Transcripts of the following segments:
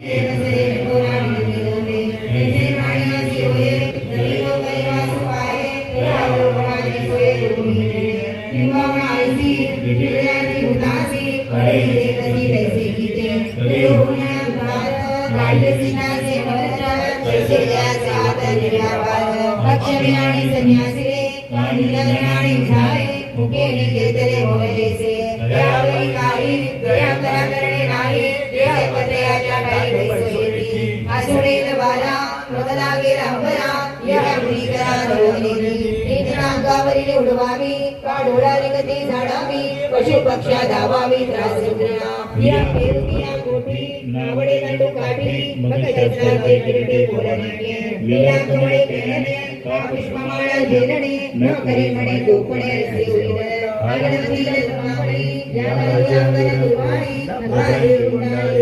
आणि पशु पक्षा धावावी त्रास रुग्णा या कोठी नावडे काठी किरटे बोलणे कमळे का पुष्पमाळा झेलणे न करे म्हणे गोपणे असे होईल अंगण दुर्वाणी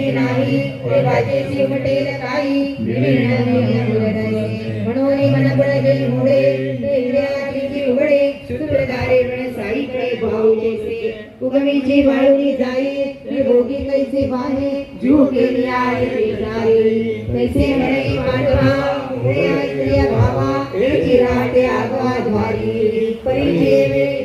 म्हणीची नाही ते बाजेची म्हटेल काही. म्हणून मन बळगे मुळे ते इंद्रियाची उघडे सूत्रधारे म्हण साईकडे भाऊचे उगमीची वाळूनी जाई ती भोगी कैसे बाहे जीव केली आहे पेटारी कैसे म्हणे पांडवा उघडे ऐकल्या भावा एकी राहते आगवा द्वारी परिचय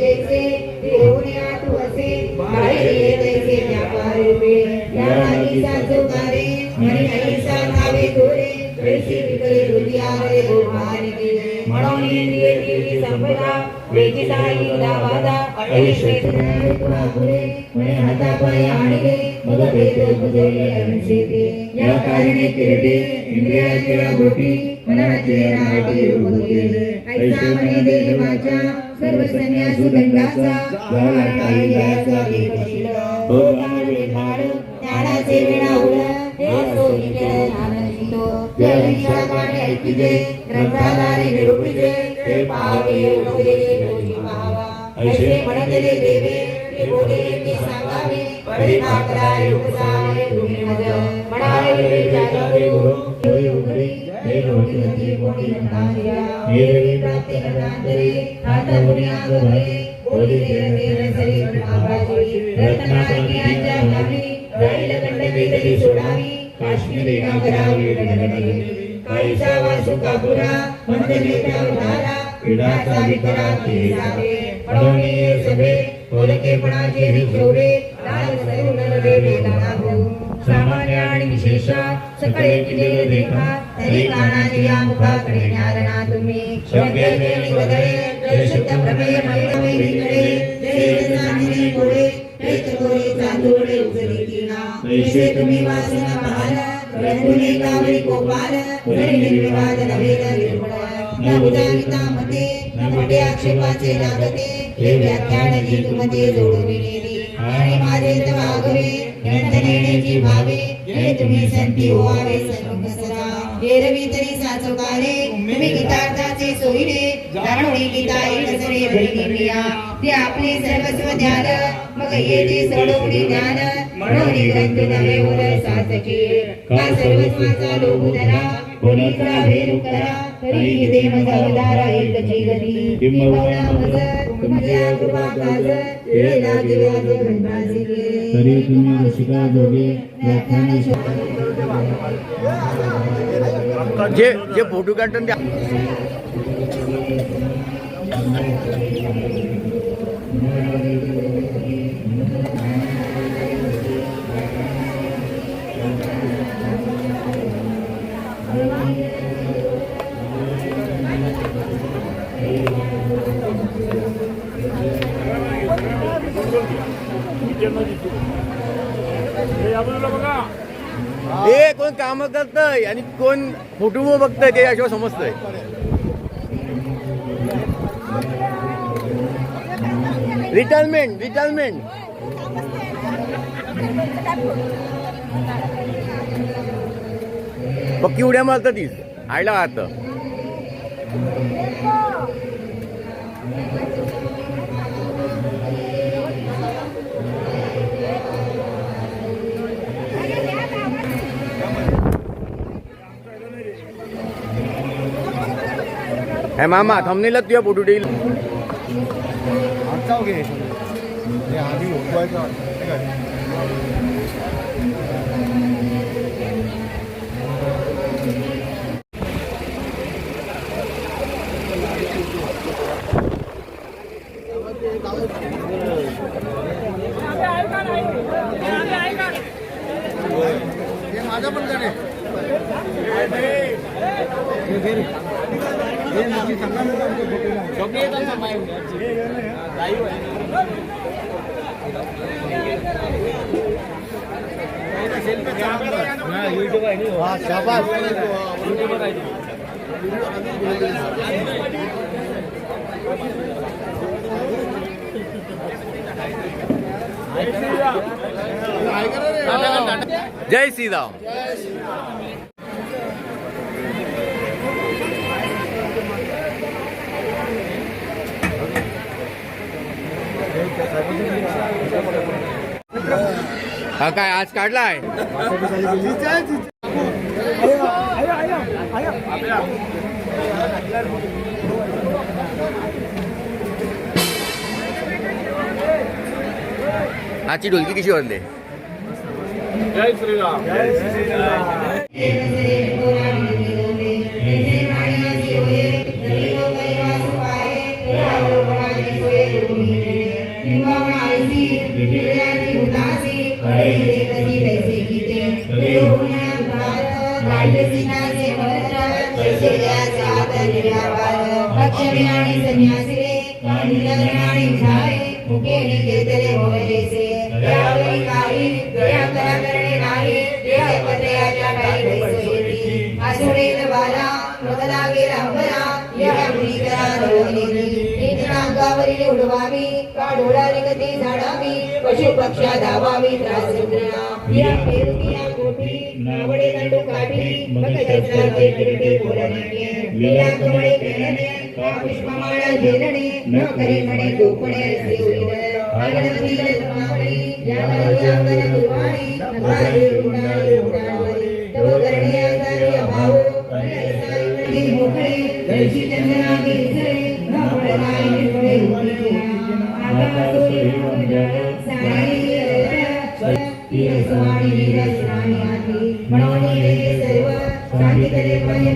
केली संपदा वेची साई दावादा ऐसे पुढे म्हणे हातापाय आणले मग भेट बुजवले अणशेते या कारणे किरटे इंद्रियाच्या गोटी मनाचे राहते रुगले ऐसा म्हणे देवाच्या सर्व संन्यासी दंडाचा झाला काही याचा एकशील भोगावे हो झाड ज्ञानाचे विणा उड हे सोयी केलं ज्ञानशितो त्या विषया काढे ऐकिजे ग्रंथाधारे निरूपिजे ते पाहावे उठले दोषी पाहावा ऐसे म्हणतले देवे ते बोले ते सांगावे परिणा करावे उपसावे भूमी मज म्हणावे जागावे गुरु होय उघडे हे लोटवती कोणी म्हणणाऱ्या हे प्राप्ती करणांतरे आता कोणी अंग भरे बोली तेर तेर सरी आबाजी रत्नाकरण्याच्या नामी राहिल कंडके तरी सोडावी काश्मीरी का करावी रगडगे काळीचा वासू कापुरा मंदने त्या पिढाचा विकरा ते जावे पडवणे सभे होलकेपणाचे हे शौरे लाल सरून नरवे लागू सामान्य आणि विशेष सकळे किती देखा तरी कानाचे या मुखाकडे न्यारणा तुम्ही. श्रद्धे देवी वगैरे जय शुद्ध प्रमेय महिला वैरीकडे जय चांदणे गोडे जय चकोरी चांदोडे उजरी किना. जैसे तुम्ही वासना पाहाल निर्विवाद न मते न आक्षेपाचे लागते हे व्याख्यान आणि माझे भावे हे तुम्ही संती सदा. एरवी तरी साचोकारे तुम्ही गीतार्थाचे गीता ते आपले सर्वस्व ध्यान मग येते सोडवणे ज्ञान म्हणून ग्रंथ नवे उर साचके का सर्वस्वाचा लोभ धरा कोणीचा भेद करा तरी दे मज अवतारा एकची गती किंबहुना मज तुमच्या कृपा काज ये लागे व्याज ग्रंथाचे तरी तुम्ही रसिका जोगे व्याख्यान जे जे फोटो काढतात त्या हे आणि कोण कुटुंब बघतंय ते याशिवाय समजतंय. रिटायरमेंट रिटायरमेंट पक्की उड्या मारतात आयला आता. हे मामा थंबनेला तुझ्या फोटो देईल. जय श्रीराम। हा काय आज काढलाय? आजची ढोलकी कशी वाजले अक्षरे अंगावरील उडवावी का डोळारी गती झाडावी पशु पक्षा धावावी त्रास रुग्णा नावडे दंडू काठी मग त्याचे किरटे बोलणे लीला कमळे पुष्पमाळा झेलणे न करे म्हणे गोपणे असे होईल आनंदी लक्ष्मावळी या नवी अंगण गुरुवारी नकारे रुणावरी तव करणे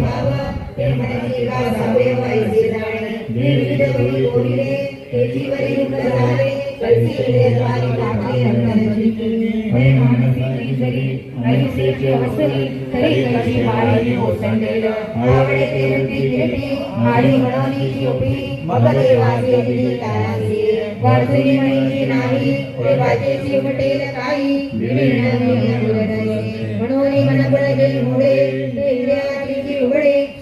भाव ते म्हणते का सावे जाणे निर्विध बळी कोणिले त्याची वरी मुक्त झाले टाकले रंगरंजित हे मानसी जरी ऐसेची अवसरी तरी कशी माळी ओसंडेल आवडे ते रंगी किरटी माळी म्हणून ओपी मग देवाचे दिली तारासी वाजली म्हणीची नाही ते वाजेची म्हटेल काही म्हणून मनबळ गेली मुळे ते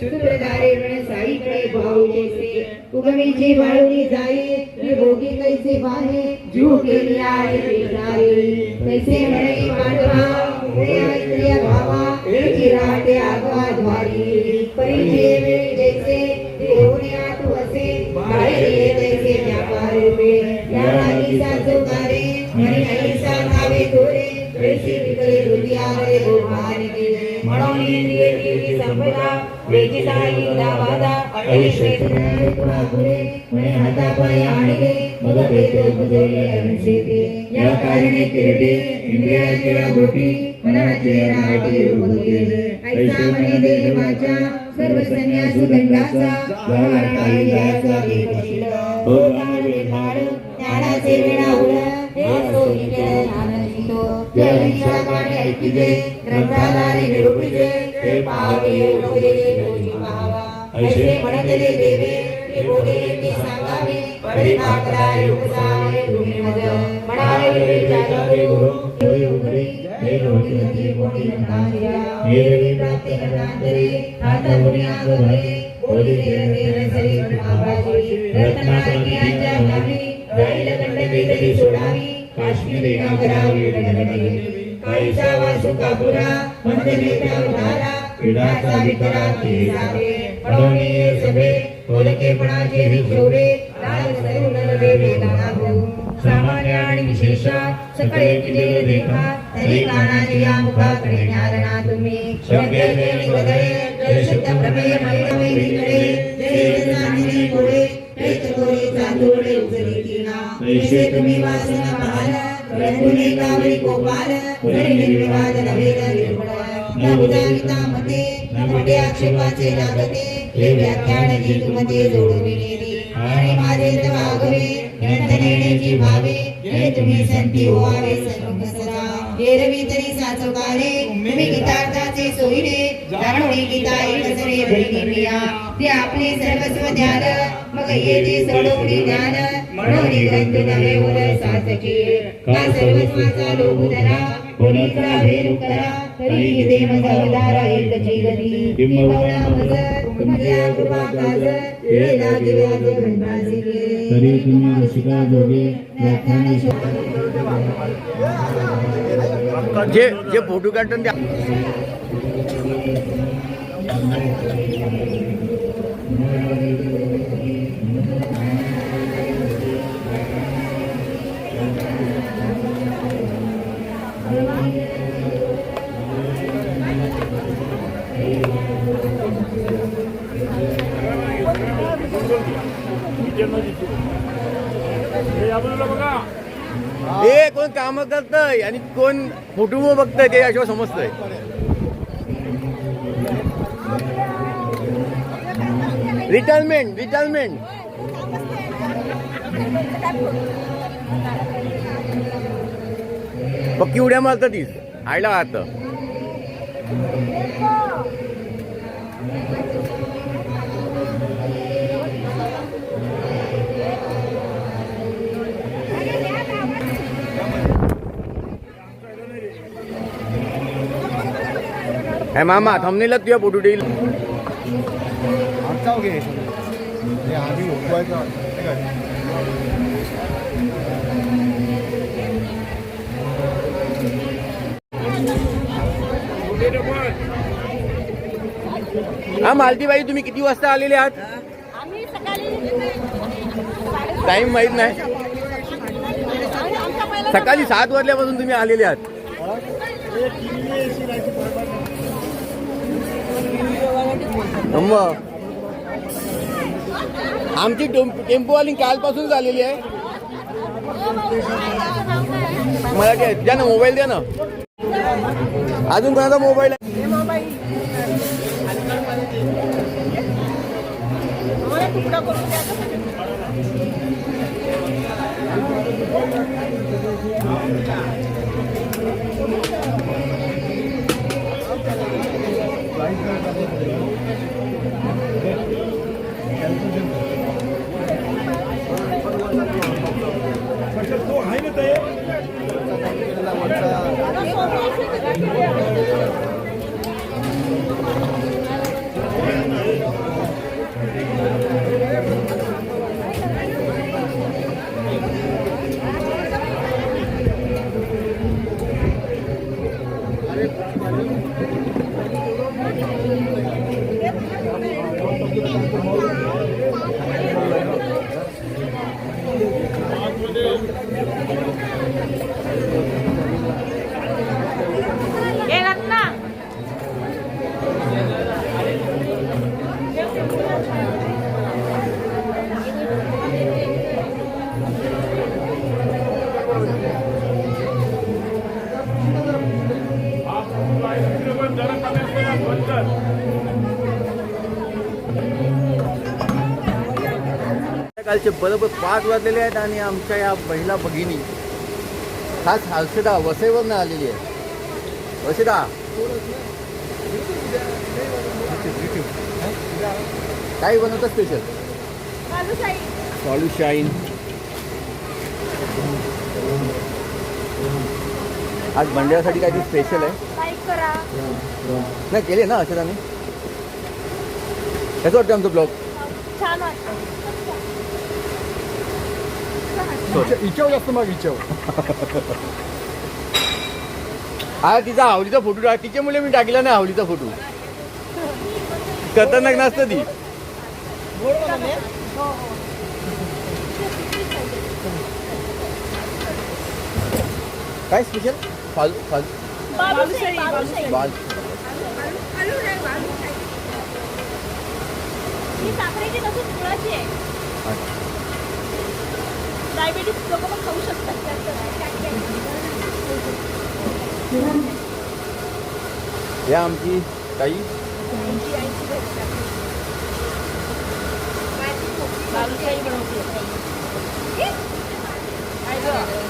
सूत्रधारे म्हणे साईकडे भाऊ जैसे। उगमीची वाळूनी जाई ते भोगी कैसे बाहे? जीव केली आहे पेटारी कैसे म्हणे पांडवा उघडे ऐकल्या भावा, एकी राहते आगवा द्वारी परिचय वेळी जैसे ते होण्या तू असे ये तैसे व्यापार रूपे या लागी साजोकारे ऐसे तुला पुरे म्हणे हातापाय आणले मग भेद बुजवले अनशेते या कारणे किरटे इंद्रियाच्या गोटी मनाचे राहते रूप गेले ऐसा म्हणे देह माझ्या सर्व संन्यासी दंडाचा व्यवहार पाहिल्याचा वेगशील हो ज्ञानाचे झाड ज्ञानाचे वेळा उड हे असो विचार ज्ञानशीलो या विचाराने ऐकिजे ग्रंथालाने निरूपिजे ते पाहावे उठले दोषी पाहावा ऐसे म्हणतले देवे ते बोले ते सांगावे परिणाम करावे तुम्ही मज म्हणावे विचारे गुरु. हे उघडी हे लोकी कोणी नकारिया हे देवी प्राप्ती करणांतरे आता मुनी आगरे बोली ते ते सरी आवाजी रत्नाकरी यांच्या नामी राहिल सोडावी. काश्मीरी नागरावी गडगडे काळीचा वासू कापुरा नेत्रा उधारा पिढाचा विकरा ते जावे पडवणे सभे होलकेपणाचे हिशोरे लाल सरू नरवे वेदाना भाऊ सामान्य आणि विशेष सकळे किती देखा तरी कानाचे या मुखाकडे न्यारणा तुम्ही. शब्दे देवी वदळे जय शुद्ध प्रमेय महिमय विकडे जय चांदणी गोडे जय चकोरे चांदोडे उजरे किना जैसे तुम्ही वासना पाहाल रंगुनी कावळी गोपाल जरी निर्विवाद नवे निर्मळ. नवदानिता मते न आक्षेपाचे लागते हे व्याख्यान गीतमध्ये जोडविलेली आणि माझे वागवे नेण्याची भावे हे तुम्ही संती होवावे सर्व सदा. एरवी तरी साचवकारे तुम्ही गीतार्थाचे सोयीने जाणवणे गीता एकसरे भरिणी मिया ते आपले सर्वस्व ज्ञान मग येते सोडवणे ज्ञान. म्हणून ग्रंथ नवे उदय साचके. का सर्वस्वाचा लोभ धरा कोणीचा भेद करा तरी इथे मज अवतारा एकची गती किंबहुना मज तुमच्या कृपा काज हे लागे व्याज ब्रह्मासिके तरी तुम्ही रसिका जोगे व्याख्यान जे जे फोटो काढतात त्या हे कोण काम करतय आणि कोण फोटो बघतय ते याशिवाय समजतंय. रिटायरमेंट रिटायरमेंट पक्की उड्या मारतात तीच आयला आता हे मामा थंबनेला तुझ्या फोटो देईल हे मालतीबाई तुम्ही किती वाजता आलेले आहात? आम्ही सकाळी टाइम माहीत नाही. सकाळी सात वाजल्यापासून तुम्ही आलेले आहात. मग आमची टेम्पोवाली कालपासूनच आलेली आहे. मला काय द्या ना मोबाईल द्या ना. अजून कोणाचा मोबाईल आहे? कालचे बरोबर पाच वाजलेले आहेत आणि आमच्या या महिला भगिनी खास हर्षदा वसईवरनं आलेली आहे. वसईदा काय बनवतं स्पेशल सॉलू शाईन आज मंडळासाठी काहीतरी स्पेशल आहे. लाईक करा. नाही केले ना अक्षराने कसं वाटतं आमचं ब्लॉग छान वाटतं सोड हिच्यावर जास्त माग हिच्यावर हा तिचा आवलीचा फोटो टाक तिच्या मुले मी टाकला नाही आवलीचा फोटो खतरनाक नसतं ती काय स्पेशल फाल फाल बालुशाही बालुशाही बाल ही साखरेची नसून गुळाची आहे डायबिटीस लोक पण खाऊ शकतात या आमची ताई बालुशाही बनवते काय गं?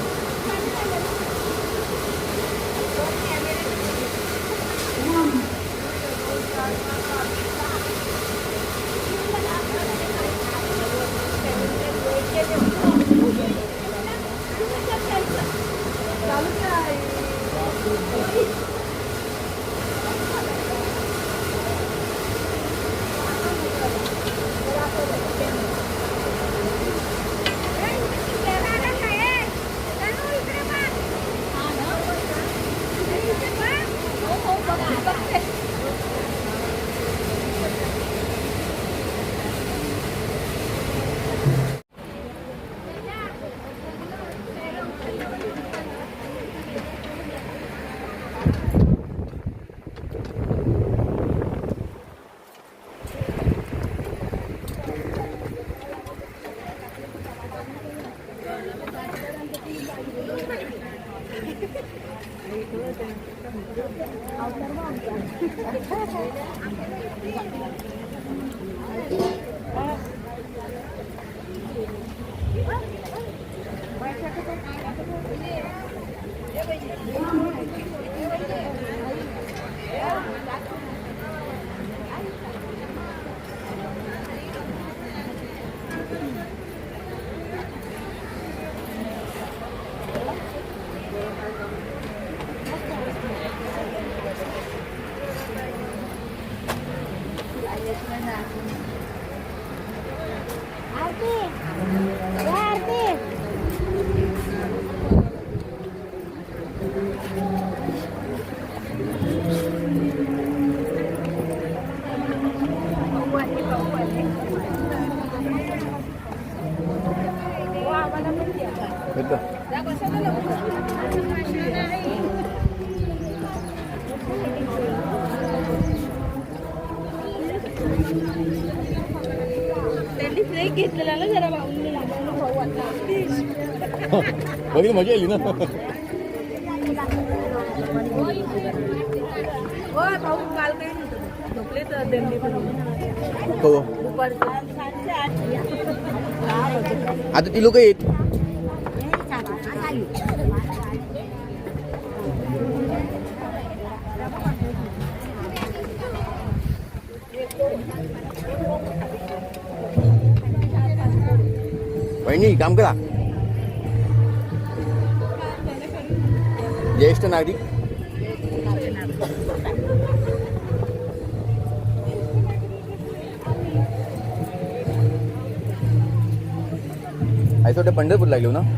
त्यांनी ब्रेक घेतलेला ना जरा भाऊंनी भाऊ आता बघितलं मजा आली ना हो भाऊ काल काही नव्हतं झोपले तर दिंडी हो दुपारचं आता ती लोक येत वहिनी काम करा. ज्येष्ठ नागरिक. आई थोडे पंढरपूर लागलो ना?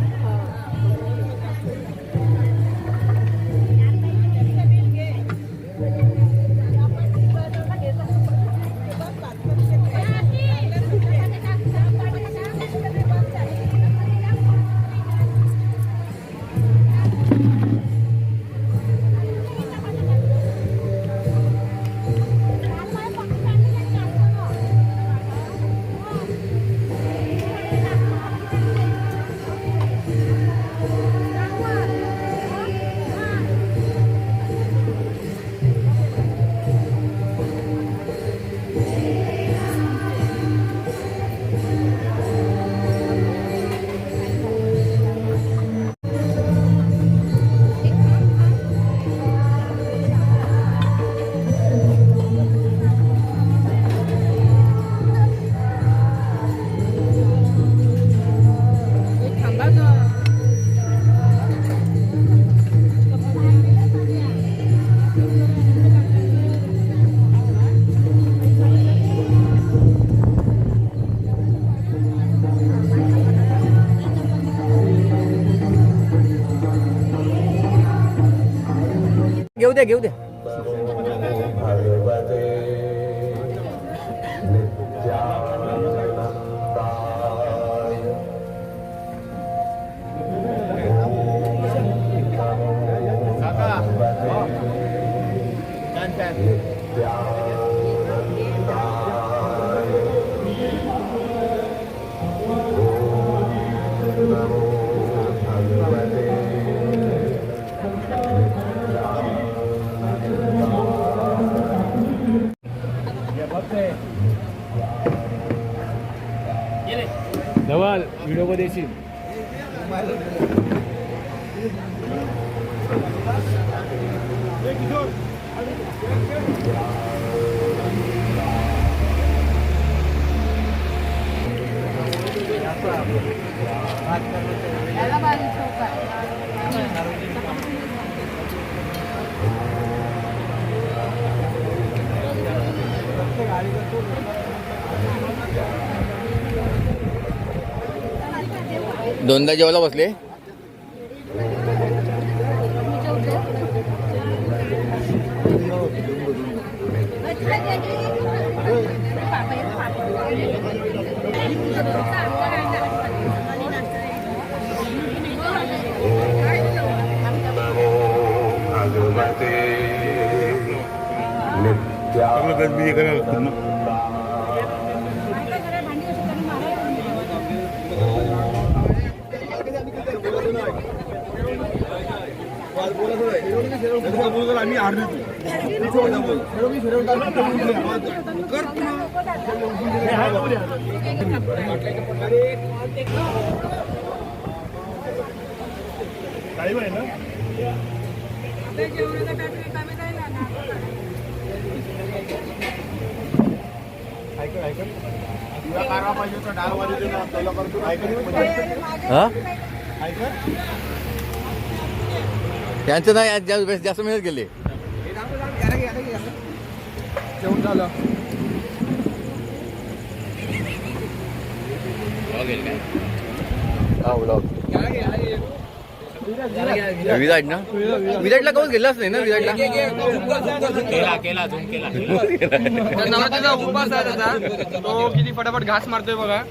घेऊ द्या घेऊ द्या. નવા વિડીયો દેશી વાત કરો दोनदा जेवायला बसले? त्यांचं नाही आज जास्त जास्त मिळत गेले जेवण झालं हा ब्लॉग विराट ना? विराटला कवच गेलाच नाही ना विराटला? नवरात्रीचा उपवास आहे त्याचा. तो किती फटाफट घास मारतोय बघा.